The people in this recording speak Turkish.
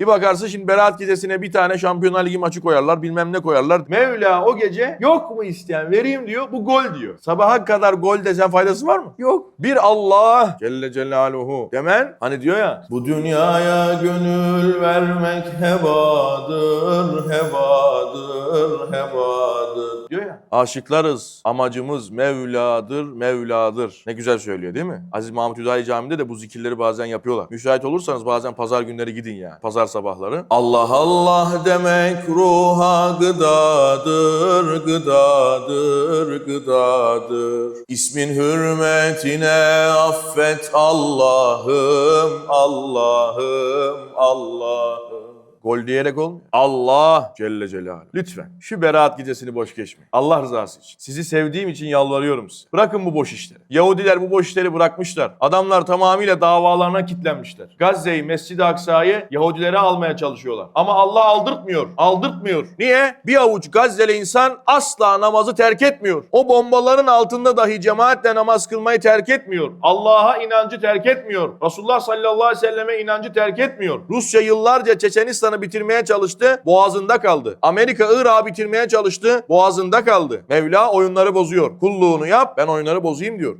Bir bakarsın şimdi Berat gecesine bir tane Şampiyonlar Ligi maçı koyarlar bilmem ne koyarlar. Mevla o gece yok mu isteyen vereyim diyor bu gol diyor. Sabaha kadar gol desen faydası var mı? Yok. Bir Allah Celle Celaluhu demen hani diyor ya bu dünyaya gönül vermek hevadır hevadır hevadır diyor ya. Aşıklarız amacımız Mevla'dır Mevla'dır. Ne güzel söylüyor değil mi? Aziz Mahmut Hüdayi Camii'nde de bu zikirleri bazen yapıyorlar. Müsait olursanız bazen pazar günleri gidin ya. Pazar sabahları. Allah Allah demek ruha gıdadır, gıdadır, gıdadır. İsmin hürmetine affet Allah'ım, Allah'ım, Allah'ım. Gol diyerek olmuyor. Allah Celle Celaluhu. Lütfen şu beraat gecesini boş geçmeyin. Allah rızası için. Sizi sevdiğim için yalvarıyorum size. Bırakın bu boş işleri. Yahudiler bu boş işleri bırakmışlar. Adamlar tamamıyla davalarına kitlenmişler. Gazze'yi, Mescid-i Aksa'yı Yahudilere almaya çalışıyorlar. Ama Allah aldırtmıyor. Aldırtmıyor. Niye? Bir avuç Gazze'li insan asla namazı terk etmiyor. O bombaların altında dahi cemaatle namaz kılmayı terk etmiyor. Allah'a inancı terk etmiyor. Resulullah sallallahu aleyhi ve selleme inancı terk etmiyor. Rusya yıllarca Çeçenistan'ı bitirmeye çalıştı, boğazında kaldı. Amerika Irak'ı bitirmeye çalıştı, boğazında kaldı. Mevla oyunları bozuyor. Kulluğunu yap, ben oyunları bozayım diyor.